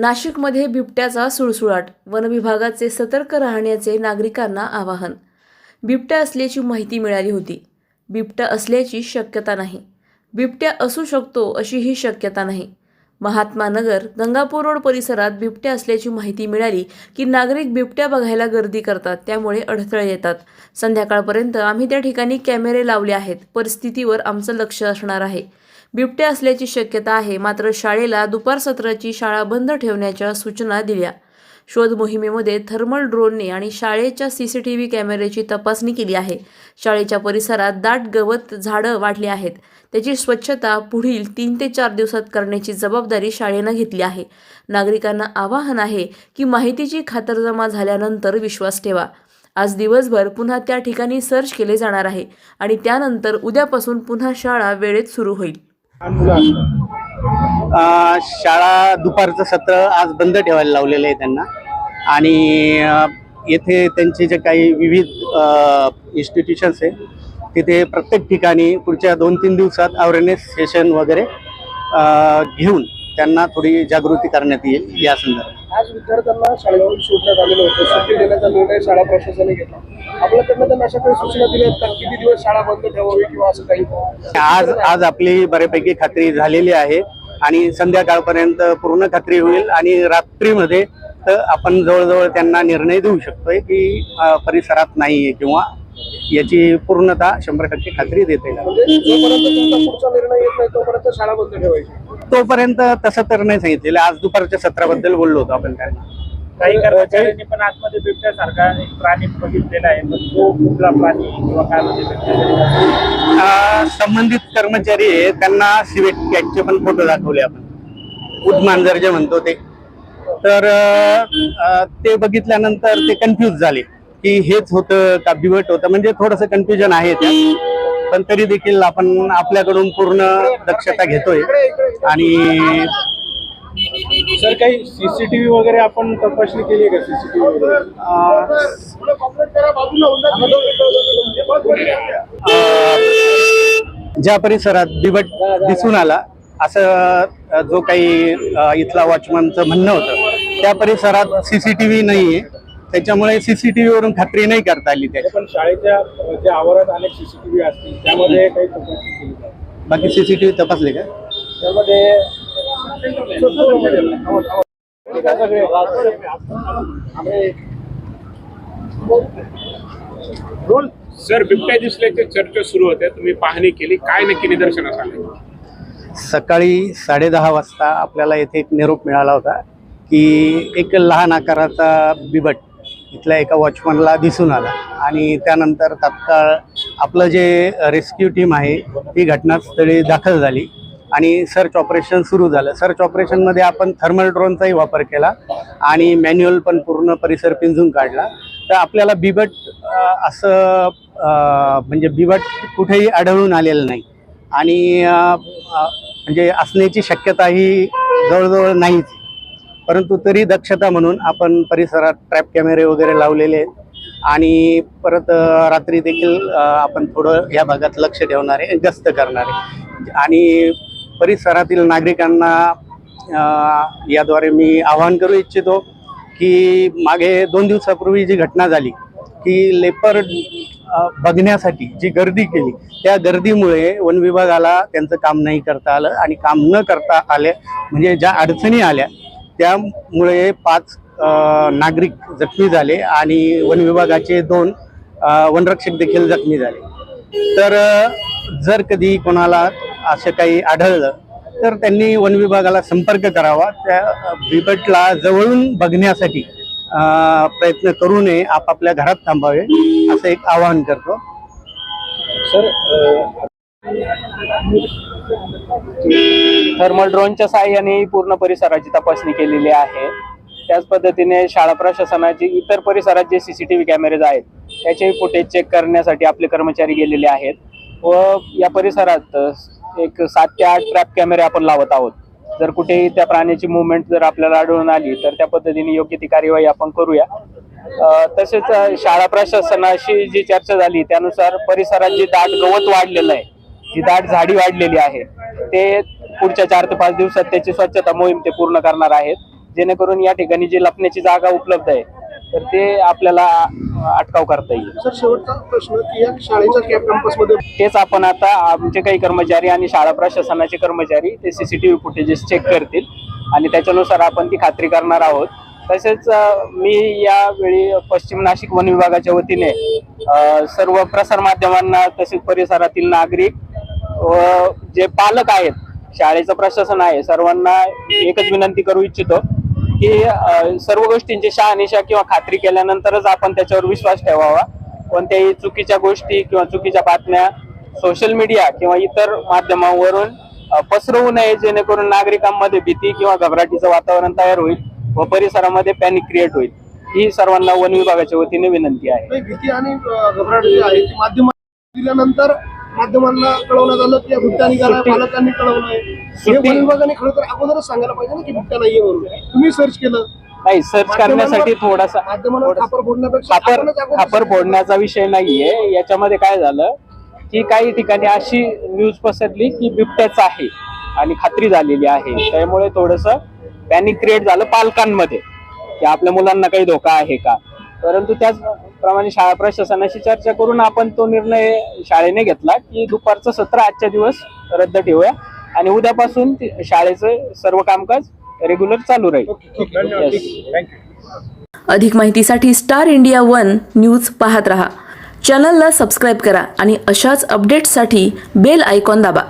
नाशिकमध्ये बिबट्याचा सुळसुळाट वनविभागाचे सतर्क राहण्याचे नागरिकांना आवाहन. बिबट्या असल्याची माहिती मिळाली होती. बिबट्या असल्याची शक्यता नाही. बिबट्या असू शकतो अशी ही शक्यता नाही. महात्मा नगर गंगापूर रोड परिसरात बिबट्या असल्याची माहिती मिळाली की नागरिक बिबट्या बघायला गर्दी करतात त्यामुळे अडथळे येतात. संध्याकाळपर्यंत आम्ही त्या ठिकाणी कॅमेरे लावले आहेत. परिस्थितीवर आमचं लक्ष असणार आहे. बिबट्या असल्याची शक्यता आहे. मात्र शाळेला दुपार सत्राची शाळा बंद ठेवण्याच्या सूचना दिल्या. शोध मोहिमेमध्ये थर्मल ड्रोनने आणि शाळेच्या सी सी टी व्ही कॅमेऱ्याची तपासणी केली आहे. शाळेच्या परिसरात दाट गवत झाडं वाढली आहेत. त्याची स्वच्छता पुढील तीन ते चार दिवसात करण्याची जबाबदारी शाळेनं घेतली आहे. नागरिकांना आवाहन आहे की माहितीची खातरजमा झाल्यानंतर विश्वास ठेवा. आज दिवसभर पुन्हा त्या ठिकाणी सर्च केले जाणार आहे आणि त्यानंतर उद्यापासून पुन्हा शाळा वेळेत सुरू होईल. अ, शाळा दुपारचं सत्र आज बंद ठेवायला लावलेलं आहे त्यांना. आणि अ, येथे त्यांचे जे काही विविध इन्स्टिट्यूशन्स आहे तिथे प्रत्येक ठिकाणी पुढच्या दोन तीन दिवसात अवेअरनेस सेशन वगैरे अ, घेऊन त्यांना थोडी जागृती करण्यात येईल या संदर्भात. आज विद्यार्थ्यांना शाळेवरून सोडण्यात आलेलं होतं. सुट्टी देण्याचा निर्णय शाळा प्रशासनाने घेतला. आपल्याकडनं अशा सूचना दिल्या का? किती दिवस शाळा बंद ठेवावी किंवा असं काही? आज आज आपली बऱ्यापैकी खात्री झालेली आहे आणि संध्याकाळपर्यंत पूर्ण खात्री होईल आणि रात्रीमध्ये तर आपण जवळजवळ त्यांना निर्णय देऊ शकतोय की परिसरात नाहीये किंवा याची पूर्णता शंभर टक्के खात्री देता म्हणजे नाही तोपर्यंत तसं तर नाही सांगितलेलं. आज दुपारच्या सत्राबद्दल बोललो होतो आपण त्यांना. काही कर्मचाऱ्यांनी पण आतमध्ये बिबट्यासारखा एक प्राणी बघितलेला आहे. पण तो कुठला प्राणी किंवा काय म्हणजे संबंधित कर्मचारी आहे. त्यांना सिवेट कॅटचे पण फोटो दाखवले आपण. उदमांजर जे म्हणतो ते. तर ते बघितल्यानंतर ते कन्फ्यूज झाले की हेच होतं का? बिवट होतं. म्हणजे थोडंसं कन्फ्युजन आहे त्यात. पण तरी देखील आपण आपल्याकडून पूर्ण दक्षता घेतोय. आणि सर काही सीसीटीव्ही वगैरे आपण तपासणी केली आहे का? सीसीटीव्ही वगैरे? ज्या परिसरात बिबट दिसून आला असं जो काही इथला वॉचमनचं म्हणणं होतं त्या परिसरात सीसीटीव्ही नाहीये. त्याच्यामुळे सीसीटीव्ही वरून खात्री नाही करता आली त्याची. पण शाळेच्या ज्या आवारात अनेक सीसीटीव्ही असतील त्यामध्ये काही तपासणी केली बाकी सीसीटीव्ही तपासले का? त्यामध्ये सर बिबट्या दिसल्याची चर्चा सुरू होत्या तुम्ही पाहणी केली. काय नक्की निदर्शनास आले? सकाळी साडेदहा वाजता आपल्याला येथे एक निरोप मिळाला होता की एक लहान आकाराचा बिबट इथल्या एका वॉचमनला दिसून आला आणि त्यानंतर तात्काळ आपलं जे रेस्क्यू टीम आहे ती घटनास्थळी दाखल झाली. आणि सर्च ऑपरेशन सुरू झालं. सर्च ऑपरेशनमध्ये आपण थर्मल ड्रोनचाही वापर केला आणि मॅन्युअल पण पूर्ण परिसर पिंजून काढला. तर आपल्याला बिबट असं म्हणजे बिबट कुठेही आढळून आलेलं नाही. आणि म्हणजे असण्याची शक्यताही जवळजवळ नाहीच. परंतु तरी दक्षता म्हणून आपण परिसरात ट्रॅप कॅमेरे वगैरे लावलेले आहेत. आणि परत रात्री देखील आपण थोडं या भागात लक्ष ठेवणारे आहे गस्त करणार. आहे आणि परिसरातील नागरिकांना याद्वारे मी आवाहन करू इच्छितो की मागे दोन दिवसापूर्वी जी घटना झाली की लेपर बघण्यासाठी जी गर्दी केली त्या गर्दीमुळे वन विभागाला त्यांचं काम नाही करता आलं आणि काम न करता आले म्हणजे ज्या अडचणी आल्या त्यामुळे पाच नागरिक जखमी झाले आणि वन विभागाचे दोन वनरक्षक देखील जखमी झाले. तर जर कधी कोणाला असं काही आढळलं तर त्यांनी वन विभागाला संपर्क करावा. त्या बिबटला जवळून बघण्यासाठी प्रयत्न करू नये आपापल्या घरात थांबावे असं एक आवाहन करतो. सर थर्मल ड्रोनच्या साह्याने पूर्ण परिसराची तपासणी केलेली आहे. त्याच पद्धतीने शाळा प्रशासनाचे इतर परिसरात जे सीसीटीव्ही कॅमेरेज आहेत त्याचेही फुटेज चेक करण्यासाठी आपले कर्मचारी गेलेले आहेत. व या परिसरात एक सात ते आठ ट्रॅप कॅमेरे आपण लावत आहोत. जर कुठेही त्या प्राण्याची मुवमेंट जर आपल्याला आढळून आली तर त्या पद्धतीने योग्य ती कार्यवाही आपण करूया. तसेच शाळा प्रशासनाशी जी चर्चा झाली त्यानुसार परिसरात जे दाट गवत वाढलेलं आहे जी दाट झाडी वाढलेली आहे ते पुढच्या चार ते पाच दिवसात त्याची स्वच्छता मोहीम ते पूर्ण करणार आहेत. जेणेकरून या ठिकाणी जी लपण्याची जागा उपलब्ध आहे तर ते आपल्याला अटकाव करता येईल. सर शेवटचा प्रश्न की या शाळेच्या कॅम्पसमध्ये तेच आपण आता आमचे काही कर्मचारी आणि शाळा प्रशासनाचे कर्मचारी ते सीसीटीव्ही फुटेजेस चेक करतील आणि त्याच्यानुसार आपण ती खात्री करणार आहोत. तसेच मी यावेळी पश्चिम नाशिक वन विभागाच्या वतीने सर्व प्रसार माध्यमांना तसेच परिसरातील नागरिक व जे पालक आहेत शाळेचं प्रशासन आहे सर्वांना एकच विनंती करू इच्छितो की सर्व गोष्टींची शहानिशा किंवा खात्री केल्यानंतरच आपण त्याच्यावर विश्वास ठेवावा. कोणत्याही चुकीच्या गोष्टी किंवा चुकीच्या बातम्या सोशल मीडिया किंवा इतर माध्यमांवरून पसरवू नये जेणेकरून नागरिकांमध्ये भीती किंवा घबराटीचं वातावरण तयार होईल व परिसरामध्ये पॅनिक क्रिएट होईल. ही सर्वांना वन विभागाच्या वतीने विनंती आहे. भीती आणि घबराट जी आहे. ती दिल्यानंतर माध्यमांना कळवण्यात आलं की या बिबट्या निघाला पालकांनी कळवलंय. हे वन विभागाने खरं तर अगोदरच सांगायला पाहिजे ना की बिबट्या नाहीये म्हणून. तुम्ही सर्च केलं. नाही सर्च करण्यासाठी थोडासा खापर खापर फोडण्याचा विषय नाहीये. याच्यामध्ये काय झालं की काही ठिकाणी अशी न्यूज पसरली की बिबट्याच आहे आणि खात्री झालेली आहे. त्यामुळे थोडस पॅनिक क्रिएट झालं पालकांमध्ये की आपल्या मुलांना काही धोका आहे का? परंतु त्याचप्रमाणे शाळा प्रशासनाशी चर्चा करून आपण तो निर्णय शाळेने घेतला की दुपारचं सत्र आजच्या दिवस रद्द ठेवूया आणि उद्यापासून शाळेचं सर्व कामकाज रेग्युलर चालू राहील. अधिक माहितीसाठी स्टार इंडिया वन न्यूज पाहत रहा. चॅनलला सबस्क्राईब करा आणि अशाच अपडेट्ससाठी बेल आयकॉन दाबा.